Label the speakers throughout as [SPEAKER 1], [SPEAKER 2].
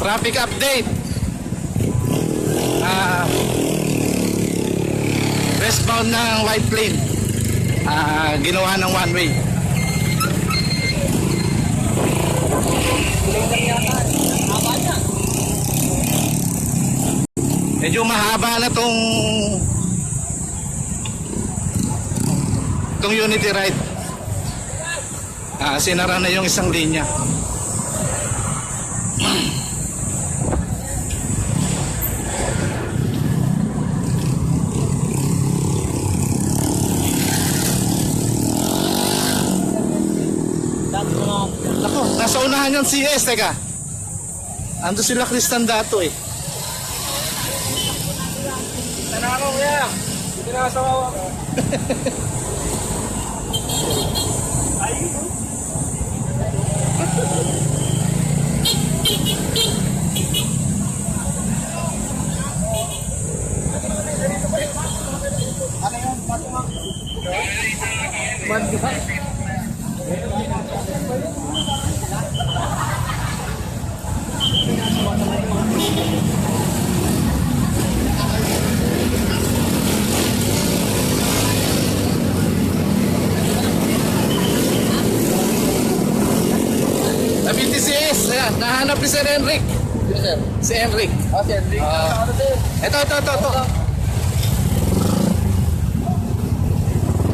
[SPEAKER 1] Traffic update. Ah, westbound ng White Plain. Ah, ginawa ng one way. Medyo mahaba na tong tong Unity Ride. Ah, sinara na yung isang linya. Unahan yung CS, teka. Ando sila Kristan Dato eh.
[SPEAKER 2] Tanako kuya. Hindi na sa wawa ko.
[SPEAKER 1] Sa ni Sir Enric. Si Enric.
[SPEAKER 2] Ah, si Enric.
[SPEAKER 1] Ah.
[SPEAKER 2] Sir?
[SPEAKER 1] Ito, ito, ito, ito.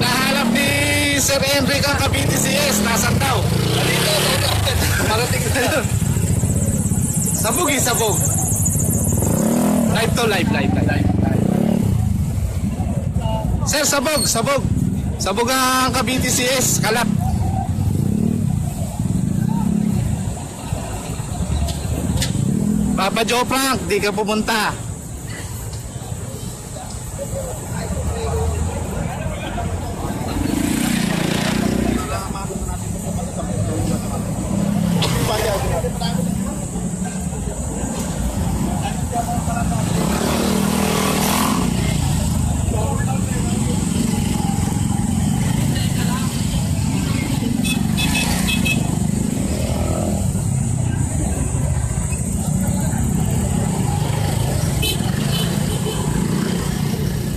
[SPEAKER 1] Nahanap ni Sir Enric ang ka-BTCS. Nasaan daw?
[SPEAKER 2] Dito, dito.
[SPEAKER 1] Parating na. Sabog eh, sabog. Live to, live, live, live. Sir, sabog, sabog. Sabog ang ka-BTCS, kalat. Papa Joe Frank, di ka pumunta.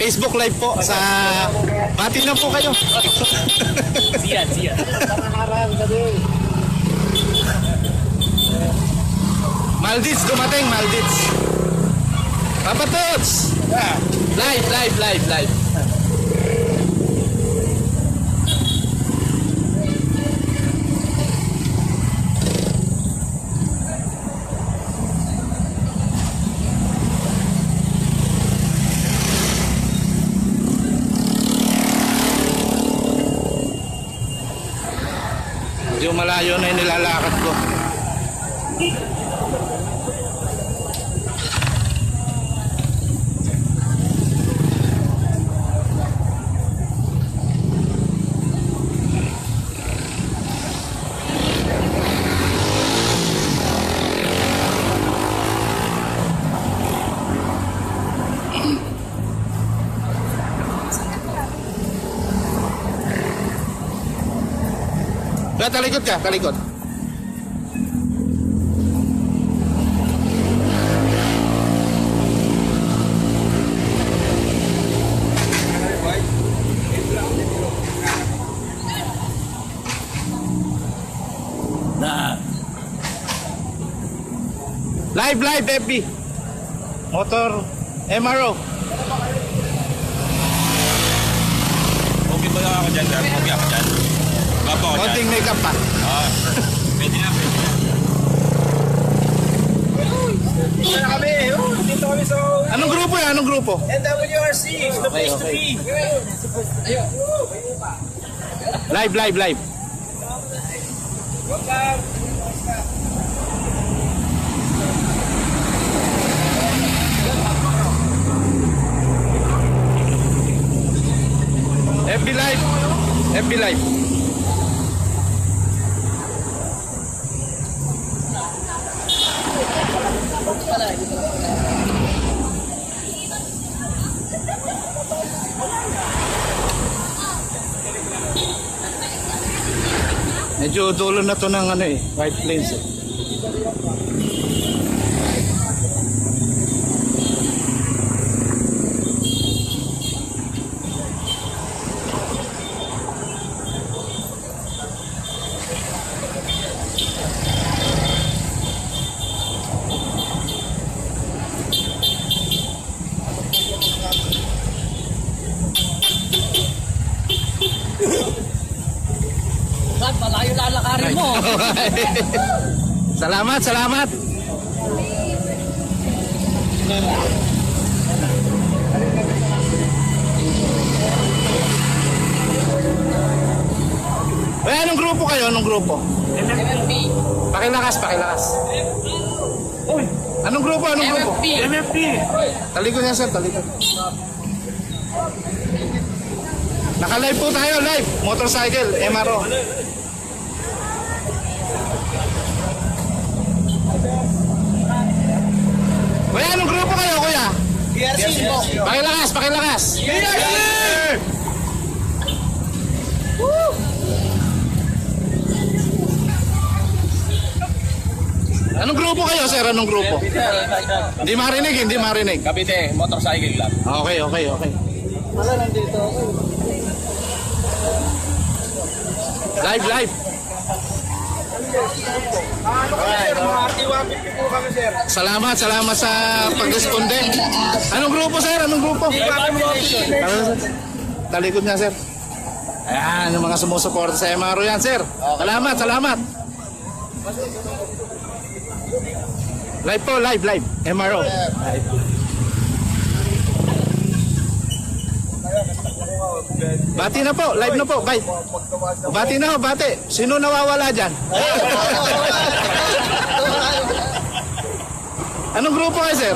[SPEAKER 1] Facebook Live po sa... Bati lang po kayo.
[SPEAKER 2] Pangaharap sabi.
[SPEAKER 1] Maldives dumating, Maldives. Papa Tots! Live, live, live, live. Malayo na yung ko. Talikod ka, talikod. Live, live, FB. Motor, MRO.
[SPEAKER 3] Okay ba ako dyan, sir? Okay ako dyan.
[SPEAKER 1] Konting makeup pa.
[SPEAKER 3] Ah, pwede na, pwede na.
[SPEAKER 2] Dito na kami. Oh, Dito kami sa
[SPEAKER 1] Anong grupo yan? Anong grupo?
[SPEAKER 2] NWRC. The place to be.
[SPEAKER 1] Live, live, live.
[SPEAKER 2] Welcome.
[SPEAKER 1] FB live. FB live. Medyo dulo na to ng ano eh, White Plains eh. salamat, salamat. Eh, anong grupo kayo? Anong grupo?
[SPEAKER 4] MFP.
[SPEAKER 1] Pakilakas, pakilakas. Anong grupo? Anong grupo?
[SPEAKER 4] MFP.
[SPEAKER 2] MFP.
[SPEAKER 1] Talikod niya, sir. Talikod. Naka-live po tayo, live. Motorcycle, MRO. Kuya, anong grupo kayo, kuya?
[SPEAKER 2] PRC po.
[SPEAKER 1] Pakilakas, pakilakas. Anong grupo kayo, sir? Anong grupo? Hindi marinig, hindi marinig.
[SPEAKER 3] Cavite, motorcycle club.
[SPEAKER 1] Okay, okay, okay.
[SPEAKER 2] Wala nandito ako.
[SPEAKER 1] Live, live.
[SPEAKER 2] Ano kami sir? Mga RT-150 po kami sir.
[SPEAKER 1] Salamat, salamat sa pag-responde. Anong grupo, sir? Anong grupo? Talikod niya, sir. Ayan, yung mga sumusuporta sa MRO yan, sir. Salamat, salamat. Live po, live, live. MRO. Live. Bati na po, live na po, bye. Bati na ho, bati. Sino nawawala dyan? Anong grupo kayo, sir?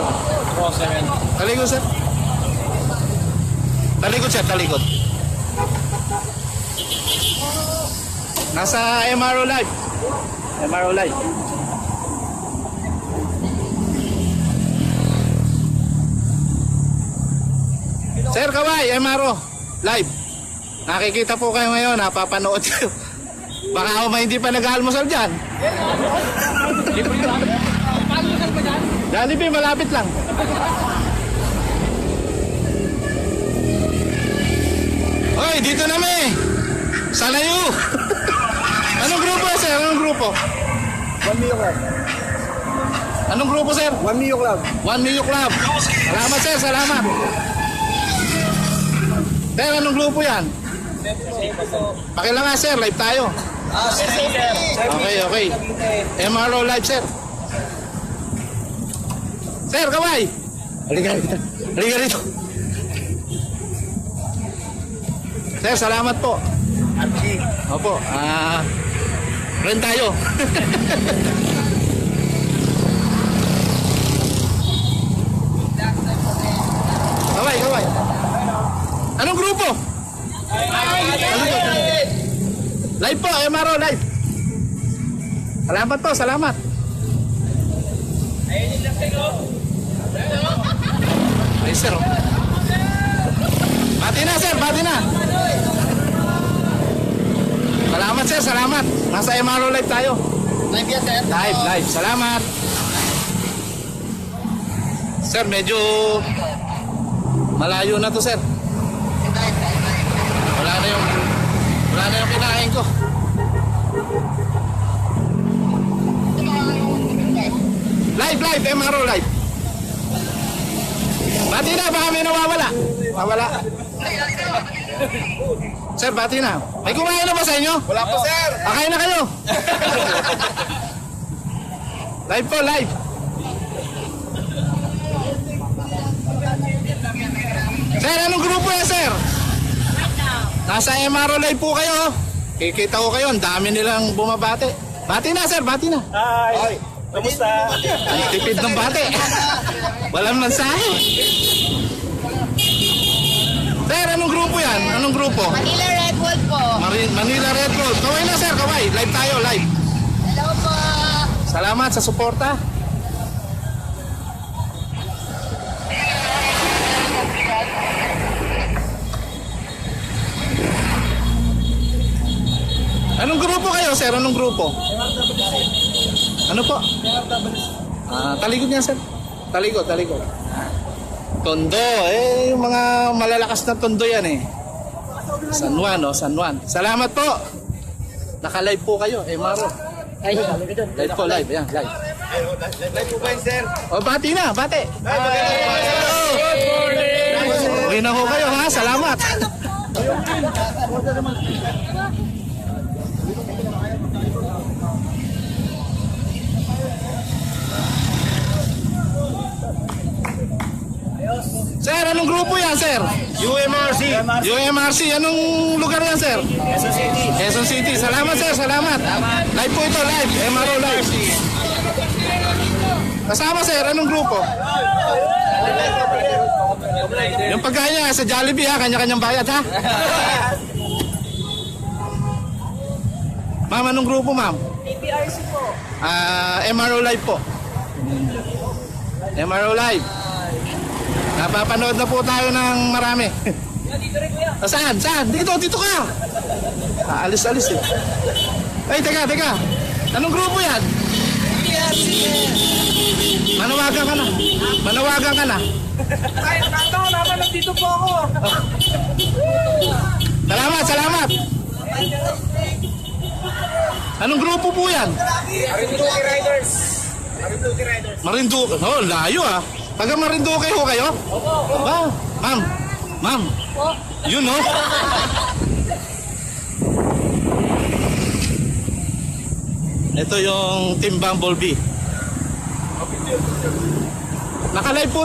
[SPEAKER 3] Pro 7.
[SPEAKER 1] Talikod, sir. Talikod, sir. Talikod. Nasa MRO Live. MRO Live. Sir Kawai, MRO Live. Nakikita po kayo ngayon, napapanood kayo. Baka ako may hindi pa nag-almusal dyan. Jollibee, malapit lang. Hoy, dito na may. Sa layo. Anong grupo, sir? Anong grupo?
[SPEAKER 2] One Mio Club.
[SPEAKER 1] Anong grupo, sir?
[SPEAKER 2] One Mio Club.
[SPEAKER 1] One Mio Club. Salamat, sir. Salamat. Sir, anong grupo yan? Pakilanga, sir. Live tayo.
[SPEAKER 2] Ah, sir.
[SPEAKER 1] Okay, okay. MRO Live, sir. Sir, kaway. Halika rito. Halika rito. Sir, salamat po. Opo. Ah, friend tayo. kaway, kaway. Anong grupo? Live po, MRO live. Salamat po, salamat. Ay, sir. oh. Bati na, sir. Bati na. Salamat, sir. Salamat. Nasa MRO live tayo.
[SPEAKER 2] Live yan sir.
[SPEAKER 1] Live, live. Salamat. Sir, medyo malayo na to, sir. Wala na yung wala na yung kinain ko. Live, live, MRO live. Bati na, baka may nawawala. Mawala. Sir, bati na. May kumain na ba sa inyo?
[SPEAKER 2] Wala po sir.
[SPEAKER 1] Akain na kayo. live po, live. Sir, anong grupo yan, sir? Nasa MRO live po kayo. Kikita ko kayo, ang dami nilang bumabate. Bati na, sir, bati na.
[SPEAKER 2] Hi. Kamusta?
[SPEAKER 1] Ang tipid ng bate. Walang mensahe. Sir, anong grupo yan? Anong grupo?
[SPEAKER 5] Manila Red Bull po.
[SPEAKER 1] Mari- Manila Red Road. Kaway na, sir, kaway. Live tayo, live.
[SPEAKER 5] Hello po.
[SPEAKER 1] Salamat sa suporta. Anong grupo kayo, sir? Anong grupo? Ano po? Ah, talikod niya, sir. Talikod, talikod. Tondo, eh, yung mga malalakas na tondo yan eh. San Juan, oh, San Juan. Salamat po. Naka-live po kayo, eh, Maro.
[SPEAKER 4] Ay,
[SPEAKER 1] Live po, live. Yan, live.
[SPEAKER 2] Live po ba yun sir?
[SPEAKER 1] O, bati na, bati. Uwi na ho kayo, ha? Salamat. Anong grupo yan, sir?
[SPEAKER 2] UMRC.
[SPEAKER 1] UMRC, anong lugar yan, sir?
[SPEAKER 2] Quezon City.
[SPEAKER 1] Quezon City. Salamat, sir. Salamat. Live po ito, live. MRO live. Kasama, sir. Anong grupo? Yung pagkain niya sa Jollibee, ha? Kanya-kanyang bayad, ha? Ma'am, anong grupo, ma'am?
[SPEAKER 5] PPRC po.
[SPEAKER 1] Ah, MRO live po. MRO live. Napapanood na po tayo ng marami. Ah, saan? Saan? Dito, dito ka. Ah, alis, alis eh. Ay, teka, teka. Anong grupo yan? Manawagan ka na. Manawagan ka na.
[SPEAKER 2] Ay, kanto, naman nandito po ako.
[SPEAKER 1] Salamat, salamat. Anong grupo po yan?
[SPEAKER 2] Marinduque Riders. Marinduque Riders.
[SPEAKER 1] Marinduque. Oh, layo ah. Taga Marinduque ho kayo? Ba, ma'am. Ma'am. Yun oh. Ito yung Team Bumblebee. Nakalive po